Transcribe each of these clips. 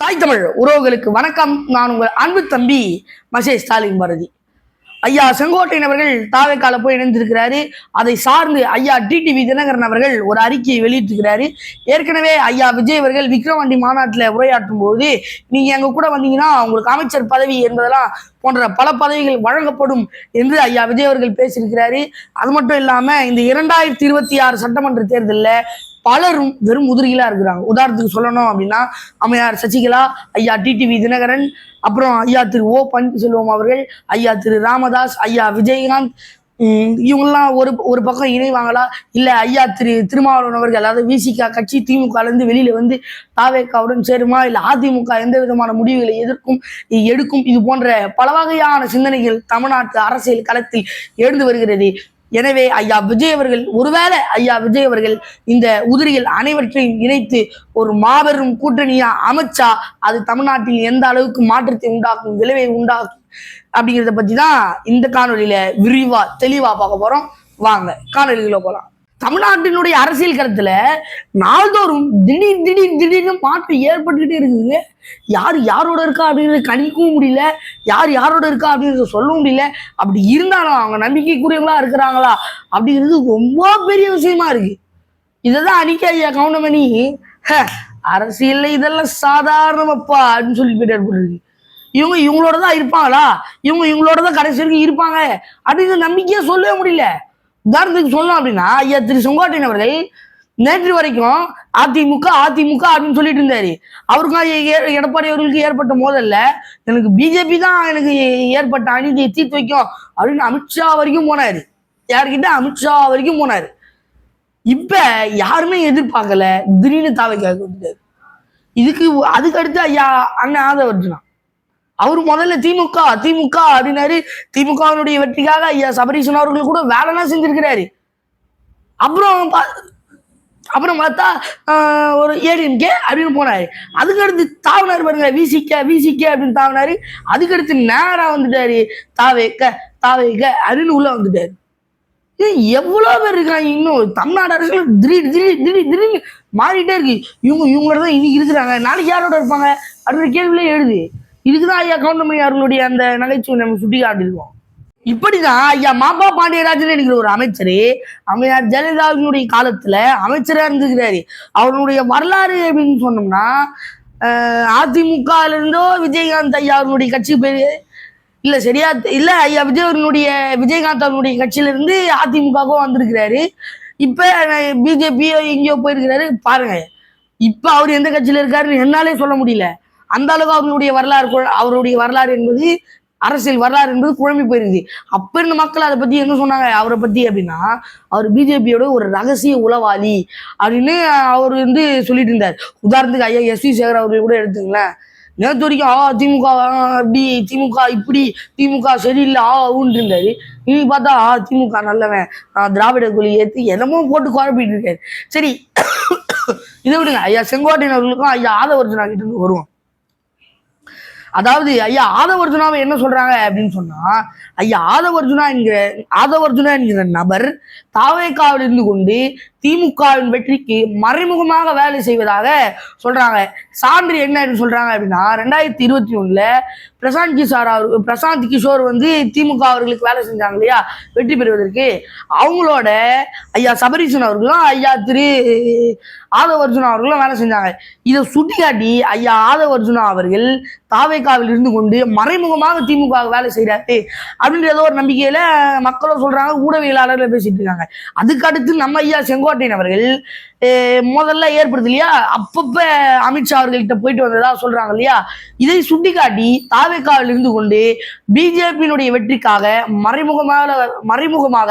தாய் தமிழ் உறவுகளுக்கு வணக்கம். நான் உங்கள் அன்பு தம்பி மசே ஸ்டாலின் பாரதி. ஐயா செங்கோட்டையன் அவர்கள் தாவைக்கால போய் இணைந்திருக்கிறாரு. அதை சார்ந்து ஐயா டிடிவி தினகரன் அவர்கள் ஒரு அறிக்கையை வெளியிட்டிருக்கிறாரு. ஏற்கனவே ஐயா விஜய் அவர்கள் விக்ரவாண்டி மாநாட்டில் உரையாற்றும் போது நீங்க எங்க கூட வந்தீங்கன்னா உங்களுக்கு அமைச்சர் பதவி என்பதெல்லாம் போன்ற பல பதவிகள் வழங்கப்படும் என்று ஐயா விஜய் அவர்கள் பேசியிருக்கிறாரு. அது மட்டும் இல்லாம இந்த இரண்டாயிரத்தி இருபத்தி ஆறு சட்டமன்ற தேர்தலில் பலரும் வெறும் முதிரிகளா இருக்கிறாங்க. உதாரணத்துக்கு சொல்லணும் அப்படின்னா அம்மையார் சசிகலா ஐயா டிடிவி தினகரன் அப்புறம் ஐயா திரு ஓ பன்னீர்செல்வம் அவர்கள் ஐயா திரு ராமதாஸ் ஐயா விஜயகாந்த் உம் இவங்கெல்லாம் ஒரு ஒரு பக்கம் இணைவாங்களா? இல்லை ஐயா திரு திருமாவளவன் அவர்கள் அதாவது விசிகா கட்சி திமுகலேருந்து வெளியில் வெளியில வந்து தாவேக்காவுடன் சேருமா? இல்லை அதிமுக எந்த விதமான முடிவுகளை எதிர்க்கும் எடுக்கும்? இது போன்ற பல வகையான சிந்தனைகள் தமிழ்நாட்டு அரசியல் களத்தில் எழுந்து வருகிறது. எனவே ஐயா விஜய் அவர்கள் ஒருவேளை ஐயா விஜய் அவர்கள் இந்த உதிரிகள் அனைவற்றையும் இணைத்து ஒரு மாபெரும் கூட்டணியா அமைச்சா அது தமிழ்நாட்டில் எந்த அளவுக்கு மாற்றத்தை உண்டாக்கும் விளைவை உண்டாக்கும் அப்படிங்கிறத பத்தி தான் இந்த காணொலியில விரிவா தெளிவா பார்க்க போறோம். வாங்க காணொலிகளை போலாம். தமிழ்நாட்டினுடைய அரசியல் களத்துல நாள்தோறும் திடீர் திடீர் திடீர்னு மாற்றம் ஏற்பட்டுக்கிட்டே இருக்குது யார் யாரோட இருக்கா அப்படிங்கிறத கணிக்கவும் முடியல. யார் யாரோட இருக்கா அப்படிங்கிறத சொல்லவும் முடியல. அப்படி இருந்தாலும் அவங்க நம்பிக்கைக்குரியவங்களா இருக்கிறாங்களா அப்படிங்கிறது ரொம்ப பெரிய விஷயமா இருக்கு. இதை தான் அடிக்க ஐயா கவுண்டமணி "ஹ, அரசியல்ல இதெல்லாம் சாதாரணமாப்பா அப்படின்னு சொல்லி போயிட்டு இவங்க இவங்களோட தான் இருப்பாங்களா? இவங்க இவங்களோட தான் கடைசி வரைக்கும் இருப்பாங்க அப்படிங்கிற நம்பிக்கையா சொல்லவே முடியல. உதாரணத்துக்கு சொல்லணும் அப்படின்னா ஐயா திரு செங்கோட்டையன் அவர்கள் நேற்று வரைக்கும் அதிமுக அதிமுக அப்படின்னு சொல்லிட்டு இருந்தாரு. அவருக்கும் எடப்பாடி அவர்களுக்கு ஏற்பட்ட மோதல்ல எனக்கு பிஜேபி தான் எனக்கு ஏற்பட்ட அநீதியை தீர்த்து வைக்கும் அப்படின்னு அமித்ஷா வரைக்கும் போனாரு. யார்கிட்ட? அமித்ஷா வரைக்கும் போனாரு. இப்ப யாருமே எதிர்பார்க்கல திடீர்னு தாவைக்காக வந்துட்டாரு. இதுக்கு அதுக்கு அடுத்து ஐயா அண்ணன் ஆதவர்ஜுனா அவர் முதல்ல திமுக திமுக அப்படின்னாரு. திமுகவினுடைய வெற்றிக்காக ஐயா சபரீசன் அவர்கள் கூட வேலைலாம் செஞ்சிருக்கிறாரு. அப்புறம் பா- அப்புறம் பார்த்தா ஒரு ஏடிஎம்கே அப்படின்னு போனாரு. அதுக்கடுத்து தாவினார் பாருங்க விசிக்க விசிக்க அப்படின்னு தாவினாரு. அதுக்கடுத்து நேரா வந்துட்டாரு தாவேக்க தாவேக்க அப்படின்னு உள்ள வந்துட்டாரு. ஏய், எவ்வளவு பேர் இருக்காங்க இன்னும்? தமிழ்நாடு அரசியல் திடீர் திடீர் திடீர் திடீர்னு மாறிட்டே இருக்கு. இவங்க இவங்களோட தான் இன்னைக்கு இருக்கிறாங்க. நாளைக்கு யாரோட இருப்பாங்க? அப்படின்ற கேள்வியிலே எழுது. இதுக்குதான் ஐயா கவுண்டமணி அவர்களுடைய அந்த நகைச்சுவை நம்ம சுட்டி காட்டியிருக்கோம் இப்படிதான் ஐயா மாப்பா பாண்டியராஜன் என்கிற ஒரு அமைச்சர் அமையார் ஜெயலலிதாவினுடைய காலத்துல அமைச்சரா இருந்துக்கிறாரு அவருடைய வரலாறு அப்படின்னு சொன்னோம்னா ஆஹ், அதிமுகல இருந்தோ விஜயகாந்த் ஐயா அவருடைய கட்சி பேரு இல்ல சரியா இல்ல ஐயா விஜய் அவருடைய விஜயகாந்த் அவருடைய கட்சியில இருந்து அதிமுகவும் வந்திருக்கிறாரு. இப்ப பிஜேபியோ எங்கேயோ போயிருக்கிறாரு. பாருங்க இப்ப அவர் எந்த கட்சியில இருக்காருன்னு என்னாலே சொல்ல முடியல. அந்த அளவு அவர்களுடைய வரலாறு அவருடைய வரலாறு என்பது அரசியல் வரலாறு என்பது குழம்பி போயிருந்தது அப்ப இருந்த மக்கள் அதை பத்தி என்ன சொன்னாங்க? அவரை பத்தி அப்படின்னா அவர் பிஜேபியோட ஒரு ரகசிய உளவாளி அப்படின்னு அவர் வந்து சொல்லிட்டு இருந்தார். உதாரணத்துக்கு ஐயா எஸ் வி சேகர் அவர்கள் கூட எடுத்துங்களேன் நேற்று வரைக்கும் ஆ திமுக அப்படி திமுக இப்படி திமுக சரியில்லை ஆ ஊன்னு இருந்தாரு. நீ பார்த்தா ஆ திமுக நல்லவன். திராவிட கொலி ஏற்றி என்னமோ போட்டு குழப்பிட்டு இருக்காரு. சரி இதை விடுங்க. ஐயா செங்கோட்டையன் அவர்களுக்கும் ஐயா ஆதவர்ஜனா கிட்ட இருந்து வருவோம். அதாவது ஐயா ஆதவர்ஜுனாவை என்ன சொல்றாங்க அப்படின்னு சொன்னா ஐயா ஆதவர்ஜுனா என்கிற ஆதவர்ஜுனா என்கிற நபர் தாவேக்காவில் இருந்து கொண்டு திமுகவின் வெற்றிக்கு மறைமுகமாக வேலை செய்வதாக சொல்றாங்க. சான்று என்னன்னு சொல்றாங்க அப்படின்னா ரெண்டாயிரத்தி இருபத்தி ஒண்ணுல பிரசாந்த் கிஷோர் அவர் பிரசாந்த் கிஷோர் வந்து திமுக அவர்களுக்கு வேலை செஞ்சாங்க இல்லையா? வெற்றி பெறுவதற்கு. அவங்களோட ஐயா சபரீசன் அவர்களும் ஐயா திரு ஆதவர்ஜுனா அவர்களும் வேலை செஞ்சாங்க. இதை சுட்டிக்காட்டி ஐயா ஆதவர்ஜுனா அவர்கள் தாவேக்காவில் இருந்து கொண்டு மறைமுகமாக திமுக வேலை செய்யறாரு அப்படின்ற ஏதோ ஒரு நம்பிக்கையில மக்களும் சொல்றாங்க ஊடகவியலாளர்கள் பேசிட்டு இருக்காங்க. அதுக்கு அடுத்து நம்ம ஐயா செங்கோ செங்கோட்டையன் அவர்கள் முதல்ல ஏற்படுது இல்லையா? அப்பப்ப அமித்ஷா அவர்கள்ட்ட போயிட்டு வந்ததா சொல்றாங்க இல்லையா? இதை சுட்டிக்காட்டி தாவேக்காவில் இருந்து கொண்டு பிஜேபியினுடைய வெற்றிக்காக மறைமுகமாக மறைமுகமாக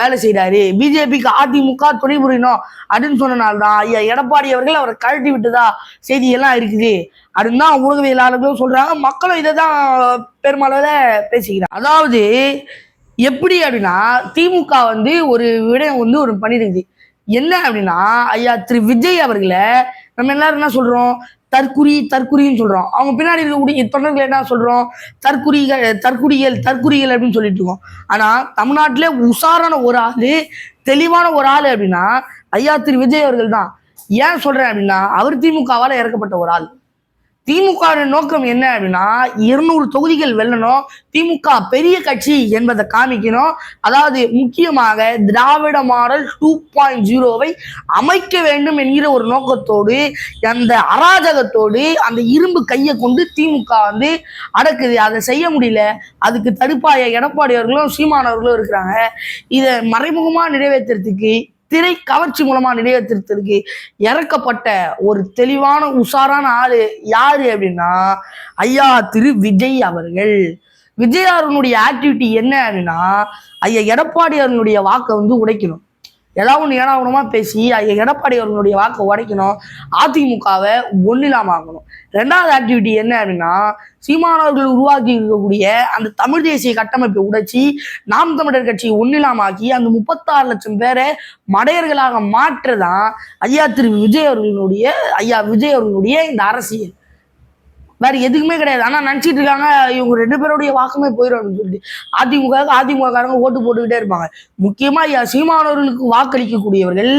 வேலை செய்கிறாரு பிஜேபிக்கு அதிமுக துணை புரியணும் அப்படின்னு சொன்னனால்தான் ஐயா எடப்பாடி அவர்கள் அவரை கழட்டி விட்டதா செய்தியெல்லாம் இருக்குது. அப்படின்னு தான் ஊடகவியலாளர்களும் சொல்றாங்க. மக்களும் இதை தான் பெருமளவில் பேசிக்கிறாங்க. அதாவது எப்படி அப்படின்னா திமுக வந்து ஒரு விடயம் வந்து ஒரு பண்ணிருக்குது. என்ன அப்படின்னா ஐயா திரு விஜய் அவர்களை நம்ம எல்லாரும் என்ன சொல்றோம்? தற்குறி தற்குறின்னு சொல்றோம். அவங்க பின்னாடி இருக்கக்கூடிய தொண்டர்கள் என்ன சொல்றோம்? தற்குறிகள் தற்குறிகள் தற்குறிகள் அப்படின்னு சொல்லிட்டு இருக்கோம். ஆனா தமிழ்நாட்டிலே உஷாரான ஒரு ஆளு தெளிவான ஒரு ஆளு அப்படின்னா ஐயா திரு விஜய் அவர்கள் தான். ஏன் சொல்றேன் அப்படின்னா அவர் திமுகவால இறக்கப்பட்ட ஒரு ஆள். திமுக நோக்கம் என்ன அப்படின்னா இருநூறு தொகுதிகள் வெல்லணும். திமுக பெரிய கட்சி என்பதை காமிக்கணும். அதாவது முக்கியமாக திராவிட மாடல் டூ பாயிண்ட் ஜீரோவை அமைக்க வேண்டும் என்கிற ஒரு நோக்கத்தோடு அந்த அராஜகத்தோடு அந்த இரும்பு கையை கொண்டு திமுக வந்து அடக்குது. அதை செய்ய முடியல. அதுக்கு தடுப்பாய எடப்பாடி அவர்களும் சீமானவர்களும் இருக்கிறாங்க. இதை மறைமுகமாக நிறைவேற்றுறதுக்கு திரை கவர்ச்சி மூலமா நிறைவேற்றுறதுக்கு இறக்கப்பட்ட ஒரு தெளிவான உஷாரான ஆளு யாரு அப்படின்னா ஐயா திரு விஜய் அவர்கள். விஜய் அவர்களுடைய ஆக்டிவிட்டி என்ன அப்படின்னா ஐயா எடப்பாடி அவர்களுடைய வாக்கை வந்து உடைக்கணும். ஏதாவது ஒன்று ஏனாகுணமா பேசி ஐயா எடப்பாடி அவர்களுடைய வாக்கை உடைக்கணும். அதிமுகவை ஒன்றிலாமாக்கணும் ரெண்டாவது ஆக்டிவிட்டி என்ன அப்படின்னா சீமானவர்கள் உருவாக்கி இருக்கக்கூடிய அந்த தமிழ் தேசிய கட்டமைப்பை உடைச்சி நாம் தமிழர் கட்சியை ஒன்றிலாமாக்கி அந்த முப்பத்தாறு லட்சம் பேரை மடையர்களாக மாற்றதான் ஐயா திரு விஜய் அவர்களுடைய ஐயா விஜய் அவர்களுடைய இந்த அரசியல். வேற எதுக்குமே கிடையாது. ஆனா நினைச்சிட்டு இருக்காங்க இவங்க ரெண்டு பேருடைய வாக்குமே போயிடும் அப்படின்னு சொல்லிட்டு அதிமுக அதிமுக காரங்க ஓட்டு போட்டுக்கிட்டே இருப்பாங்க. முக்கியமா ஐயா சீமானவர்களுக்கு வாக்களிக்கக்கூடியவர்கள்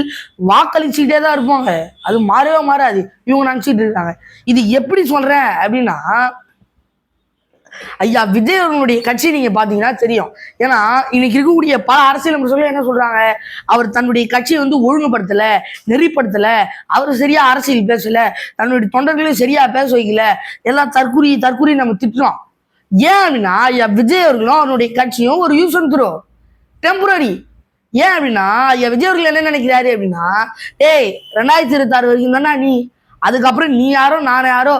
வாக்களிச்சுக்கிட்டே தான் இருப்பாங்க. அது மாறவே மாறாது. இவங்க நினைச்சிட்டு இருக்காங்க. இது எப்படி சொல்றேன் அப்படின்னா ஐயா விஜய் அவர்களுடைய கட்சி நீங்க பாத்தீங்கன்னா தெரியும். ஏன்னா இன்னைக்கு இருக்கக்கூடிய பல அரசியல் அமைச்சர்கள் என்ன சொல்றாங்க? அவர் தன்னுடைய கட்சியை வந்து ஒழுங்குபடுத்தல நெறிப்படுத்தல அவர் சரியா அரசியல் பேசல தன்னுடைய தொண்டர்களையும் சரியா பேச வைக்கல எல்லாம் தற்குறி தற்குறி நம்ம திட்டுறோம். ஏன் அப்படின்னா ஐயா விஜய் அவர்களும் அவருடைய கட்சியும் ஒரு யூஸ் த்ரோ டெம்பரரி ஏன் அப்படின்னா ஐயா விஜய் அவர்கள் என்ன நினைக்கிறாரு அப்படின்னா ஏய் ரெண்டாயிரத்தி இருபத்தாறு வரைக்கும் தானே நீ? அதுக்கப்புறம் நீ யாரோ நான் யாரோ?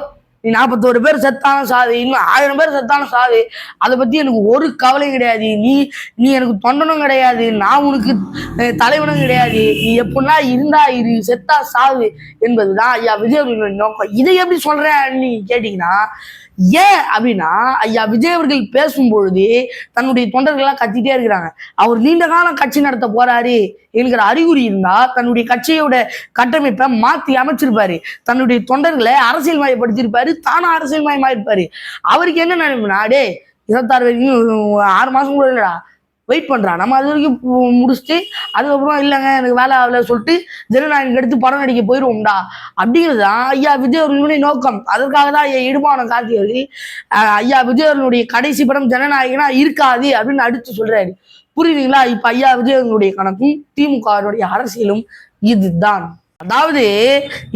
நீ நாற்பத்தோரு பேர் செத்தாலும் சாவு இன்னும் ஆயிரம் பேர் செத்தாலும் சாவு. அதை பத்தி எனக்கு ஒரு கவலையும் கிடையாது. நீ நீ எனக்கு தொண்டனும் கிடையாது. நான் உனக்கு தலைவனும் கிடையாது. நீ எப்படின்னா இருந்தா இரு செத்தா சாவு என்பதுதான் ஐயா விஜய் நோக்கம். இதை எப்படி சொல்றேன் நீ கேட்டீங்கன்னா ஏன் அப்படின்னா ஐயா விஜய் அவர்கள் பேசும்பொழுது தன்னுடைய தொண்டர்கள்லாம் கத்திட்டே இருக்கிறாங்க. அவர் நீண்ட காலம் கட்சி நடத்த போறாரு என்கிற அறிகுறி இருந்தா தன்னுடைய கட்சியோட கட்டமைப்பை மாத்தி அமைச்சிருப்பாரு. தன்னுடைய தொண்டர்களை அரசியல் மயப்படுத்திருப்பாரு தானும் அரசியல் மயமாயிருப்பாரு அவருக்கு என்ன நினைப்புனா டே இருபத்தாறு வரைக்கும் ஆறு மாசம் கூட இல்லடா. வெயிட் பண்றான். நம்ம அது வரைக்கும் முடிச்சுட்டு அதுக்கப்புறம் இல்லைங்க எனக்கு வேலை ஆகல சொல்லிட்டு ஜனநாயகம் எடுத்து படம் நடிக்க போயிடுவோம்டா அப்படிங்கிறது தான் ஐயா விஜய் அவர்களுடைய நோக்கம். அதற்காக தான் ஐயா இடுமான கார்த்திகர்கள் ஐயா விஜய் அவர்களுடைய கடைசி படம் ஜனநாயகனா இருக்காது அப்படின்னு அடிச்சு சொல்றாரு. புரியுதுங்களா? இப்ப ஐயா விஜய் அவர்களுடைய கணக்கும் திமுகவினுடைய அரசியலும் இதுதான். அதாவது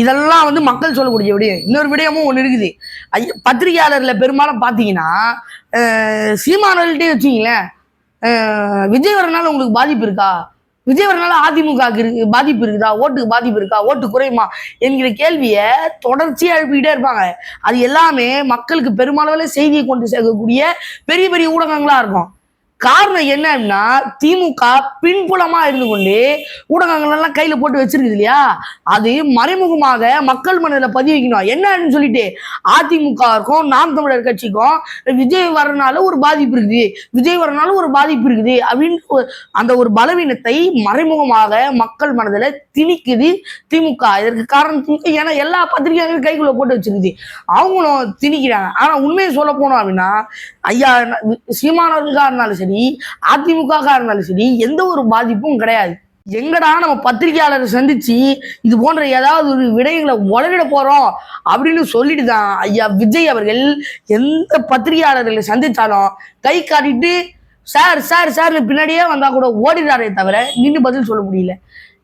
இதெல்லாம் வந்து மக்கள் சொல்லக்கூடிய விடயம். இன்னொரு விடயமும் ஒன்று இருக்குது. ஐயா பத்திரிகையாளர்ல பெரும்பாலும் பார்த்தீங்கன்னா சீமானவர்கள்ட்டே வச்சுங்களேன் விஜய் வரனால உங்களுக்கு பாதிப்பு இருக்கா? விஜய் வரனால அதிமுக இருக்கு பாதிப்பு இருக்குதா? ஓட்டுக்கு பாதிப்பு இருக்கா? ஓட்டு குறையுமா? என்கிற கேள்வியை தொடர்ச்சியா எழுப்பிக்கிட்டே இருப்பாங்க. அது எல்லாமே மக்களுக்கு பெருமளவில் செய்தியை கொண்டு சேர்க்கக்கூடிய பெரிய பெரிய ஊடகங்களா இருக்கும். காரணம் என்ன அப்படின்னா திமுக பின்புலமா இருந்து கொண்டு ஊடகங்கள் எல்லாம் கையில போட்டு வச்சிருக்குது இல்லையா? அது மறைமுகமாக மக்கள் மனதில் பதிய வைக்கணும். என்னன்னு சொல்லிட்டு அதிமுகவுக்கும் நாம் தமிழர் கட்சிக்கும் விஜய் வரனால ஒரு பாதிப்பு இருக்குது. விஜய் வரனால ஒரு பாதிப்பு இருக்குது. அப்படின்னு ஒரு- அந்த ஒரு பலவீனத்தை மறைமுகமாக மக்கள் மனதில் திணிக்குது திமுக. இதற்கு காரணம் திமுக. ஏன்னா எல்லா பத்திரிகைகளும் கைக்குள்ள போட்டு வச்சிருக்குது. அவங்களும் திணிக்கிறாங்க. ஆனா உண்மையை சொல்ல போனோம் அப்படின்னா ஐயா சீமானவர்களுக்காக இருந்தாலும் சரி சரி அதிமுகக்கா இருந்தாலும் சரி எந்த ஒரு பாதிப்பும் கிடையாது. எங்கடா நம்ம பத்திரிகையாளரை சந்திச்சு இது போன்ற ஏதாவது ஒரு விடயங்களை உளவிட போறோம் அப்படின்னு சொல்லிட்டு தான் ஐயா விஜய் அவர்கள் எந்த பத்திரிகையாளர்களை சந்தித்தாலும் கை காட்டிட்டு சார் சார் சார்னு பின்னாடியே வந்தா கூட ஓடிடுறாரே தவிர நின்று பதில் சொல்ல முடியல.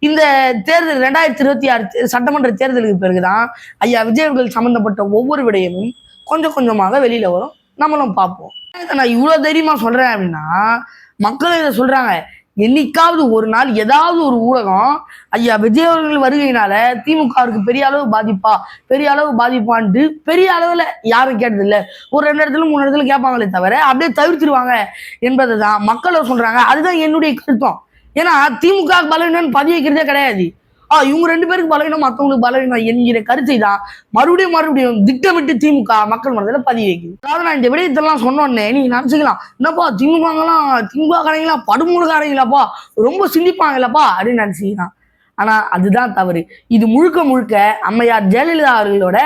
இந்த தேர்தல் ரெண்டாயிரத்தி இருபத்தி ஆறு சட்டமன்ற தேர்தலுக்கு பிறகுதான் ஐயா விஜய் அவர்கள் சம்பந்தப்பட்ட ஒவ்வொரு விடயமும் கொஞ்சம் கொஞ்சமாக வெளியில வரும். நம்மளும் பார்ப்போம். இதை நான் இவ்வளவு தைரியமா சொல்றேன் அப்படின்னா மக்கள் இதை சொல்றாங்க. என்னைக்காவது ஒரு நாள் ஏதாவது ஒரு ஊடகம் ஐயா விஜய் அவர்கள் வருகையினால திமுகவுக்கு பெரிய அளவு பாதிப்பா பெரிய அளவு பாதிப்பான்ட்டு பெரிய அளவுல யாரும் கேட்டது ஒரு ரெண்டு இடத்துல மூணு இடத்துல கேட்பாங்களே தவிர அப்படியே தவிர்த்துருவாங்க என்பதை தான் மக்கள் சொல்றாங்க. அதுதான் என்னுடைய கருத்தம். ஏன்னா திமுக பலவீனம் பதிய வைக்கிறதே கிடையாது. ஆ இவங்க ரெண்டு பேருக்கு பலவீனம் மற்றவங்களுக்கு பலவீனம் என்கிற கருத்தை தான் மறுபடியும் மறுபடியும் திட்டமிட்டு திமுக மக்கள் மனதில் பதிவு வைக்குது. அதாவது நான் இந்த விடயத்தெல்லாம் சொன்னோன்னே நீங்க நினைச்சுக்கலாம் என்னப்பா திமுகலாம் திமுக காரங்களா படுமூலக்காரங்களாப்பா ரொம்ப சிந்திப்பாங்கல்லப்பா அப்படின்னு நினைச்சிக்கலாம். ஆனா அதுதான் தவறு. இது முழுக்க முழுக்க அம்மையார் ஜெயலலிதா அவர்களோட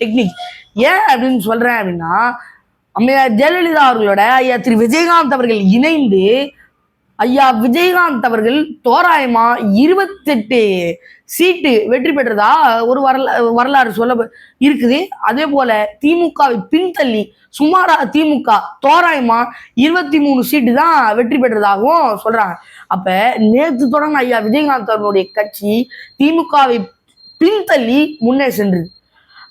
டெக்னிக் ஏன் அப்படின்னு சொல்றேன் அப்படின்னா அம்மையார் ஜெயலலிதா அவர்களோட ஐயா திரு விஜயகாந்த் அவர்கள் இணைந்து ஐயா விஜயகாந்த் அவர்கள் தோராயமா இருபத்தெட்டு சீட்டு வெற்றி பெற்றதா? ஒரு வரலா வரலாறு சொல்ல இருக்குது. அதே போல திமுகவை பின்தள்ளி சுமாரா திமுக தோராயமா இருபத்தி மூணு சீட்டு தான் வெற்றி பெற்றதாகவும் சொல்றாங்க. அப்ப நேற்று தொடர்ந்து ஐயா விஜயகாந்த் அவர்களுடைய கட்சி திமுகவை பின்தள்ளி முன்னே சென்றது.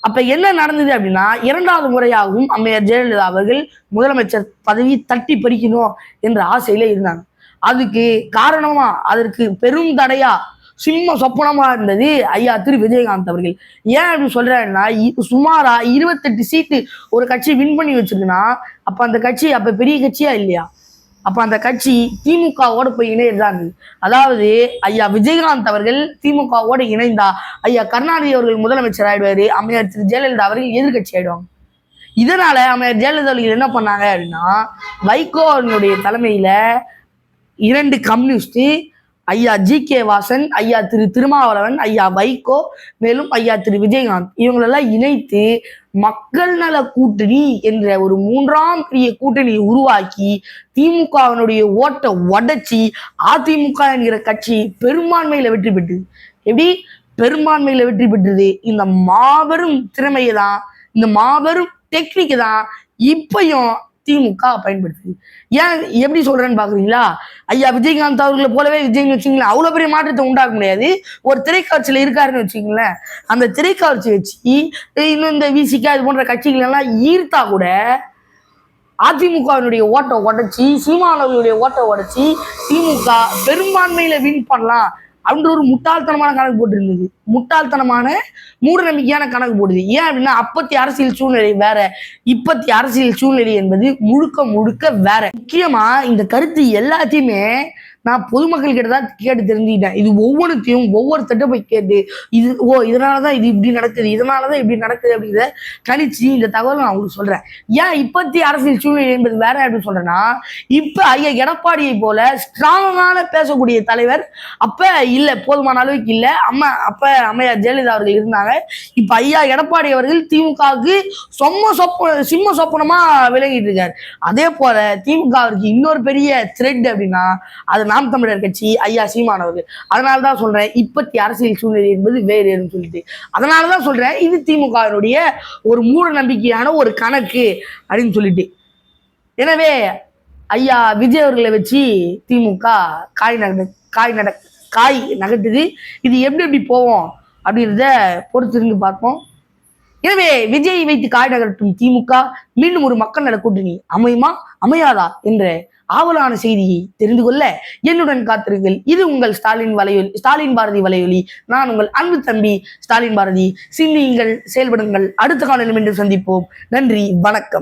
அப்ப என்ன நடந்தது அப்படின்னா இரண்டாவது முறையாகவும் அம்மையார் ஜெயலலிதா அவர்கள் முதலமைச்சர் பதவி தட்டி பறிக்கணும் என்ற ஆசையில இருந்தாங்க. அதுக்கு காரணமா அதற்கு பெரும் தடையா சிம்ம சொப்பனமா இருந்தது ஐயா திரு விஜயகாந்த் அவர்கள். ஏன் அப்படி சொல்றாருன்னா சுமாரா இருபத்தெட்டு சீட்டு ஒரு கட்சி வின் பண்ணி வச்சிருக்குன்னா அப்ப அந்த கட்சி அப்ப பெரிய கட்சியா இல்லையா? அப்ப அந்த கட்சி திமுகவோட போய் இணையதான் அதாவது ஐயா விஜயகாந்த் அவர்கள் திமுகவோட இணைந்தா ஐயா கருணாநிதி அவர்கள் முதலமைச்சர் ஆயிடுவாரு அம்மையார் திரு ஜெயலலிதா அவர்கள் எதிர்கட்சி ஆயிடுவாங்க. இதனால அம்மையார் ஜெயலலிதா அவர்கள் என்ன பண்ணாங்க அப்படின்னா வைகோ அவர்களுடைய தலைமையில இரண்டு கம்யூனிஸ்ட் ஐயா ஜி கே வாசன் ஐயா திரு திருமாவளவன் ஐயா வைகோ மேலும் ஐயா திரு விஜயகாந்த். இவங்களெல்லாம் இணைத்து மக்கள் நல கூட்டணி என்ற ஒரு மூன்றாம் பெரிய கூட்டணியை உருவாக்கி திமுகவினுடைய ஓட்டை உடைச்சி அதிமுக என்கிற கட்சி பெரும்பான்மையில வெற்றி பெற்றது எப்படி? பெரும்பான்மையில வெற்றி பெற்றது. இந்த மாபெரும் திறமையை தான் இந்த மாபெரும் டெக்னிக்கு தான் இப்பயும் திமுக பயன்படுத்துது. ஏன் எப்படி சொல்றேன்னு பாக்குறீங்களா ஐயா விஜயகாந்த் அவர்களை போலவே விஜய்னு வச்சுங்களேன் அவ்வளவு பெரிய மாற்றத்தை உண்டாக்க முடியாது. ஒரு திரைக்காட்சியில இருக்காருன்னு வச்சுங்களேன் அந்த திரைக்காட்சி வச்சு இன்னும் இந்த விசிகா இது போன்ற கட்சிகள் எல்லாம் ஈர்த்தா கூட அதிமுகவினுடைய ஓட்டை உடைச்சி சீமானவர்களுடைய ஓட்டை உடைச்சி திமுக பெரும்பான்மையில வின் பண்ணலாம். அப்படின்ற ஒரு முட்டாள்தனமான கணக்கு போட்டிருந்தது. முட்டாள்தனமான மூட நம்பிக்கையான கணக்கு போடுது ஏன் அப்படின்னா அப்பத்தி அரசியல் சூழ்நிலை வேற. இப்பத்தி அரசியல் சூழ்நிலை என்பது முழுக்க முழுக்க வேற. முக்கியமா இந்த கருத்து எல்லாத்தையுமே நான் பொதுமக்கள் கிட்ட தான் கேட்டு தெரிஞ்சுக்கிட்டேன். இது ஒவ்வொன்றுத்தையும் ஒவ்வொருத்தட்ட போய் கேட்டு இது ஓ இதனாலதான் இது இப்படி நடக்குது இதனாலதான் இப்படி நடக்குது அப்படிங்கிறத கணிச்சு இந்த தகவலை நான் உங்களுக்கு சொல்றேன். ஏன் இப்பத்தி அரசியல் சூழ்நிலை என்பது வேற அப்படின்னு சொல்றேன்னா இப்ப ஐயா எடப்பாடியை போல ஸ்ட்ராங்கான பேசக்கூடிய தலைவர் அப்ப இல்ல போதுமான அளவுக்கு இல்ல. அம்மா அப்ப அம்மையார் ஜெயலலிதா அவர்கள் இருந்தாங்க. இப்ப ஐயா எடப்பாடி அவர்கள் திமுகவுக்கு சொம்ம சொப்ப சிம்ம சொப்பனமா விளங்கிட்டு இருக்காரு. அதே போல திமுகவிற்கு இன்னொரு பெரிய த்ரெட் அப்படின்னா அது நாம் தமிழர் கட்சி ஐயா சீமான் அவர்கள். அதனால தான் சொல்றேன் இப்பத்தி அரசியல் சூழ்நிலை என்பது வேறுன்னு சொல்லிட்டு. அதனால தான் சொல்றேன் இது திமுகவினுடைய ஒரு மூட நம்பிக்கையான ஒரு கணக்கு அப்படின்னு சொல்லிட்டு. எனவே ஐயா விஜய் அவர்களை வச்சு திமுக காய் நக காய் நட காய் நகட்டுது இது எப்படி எப்படி போவோம் அப்படின்றத பொறுத்திருந்து பார்ப்போம். எனவே விஜயை வைத்து காய் நகரட்டும் திமுக மீண்டும் ஒரு மக்கள் நல கூட்டணி அமையுமா? அமையாதா? என்ற ஆவலான செய்தியை தெரிந்து கொள்ள என்னுடன் காத்திருங்கள். இது உங்கள் ஸ்டாலின் வலையொலி ஸ்டாலின் பாரதி வலையொலி. நான் உங்கள் அன்பு தம்பி ஸ்டாலின் பாரதி. சிந்தியுங்கள் செயல்படுங்கள். அடுத்த காலையில் மீண்டும் சந்திப்போம். நன்றி வணக்கம்.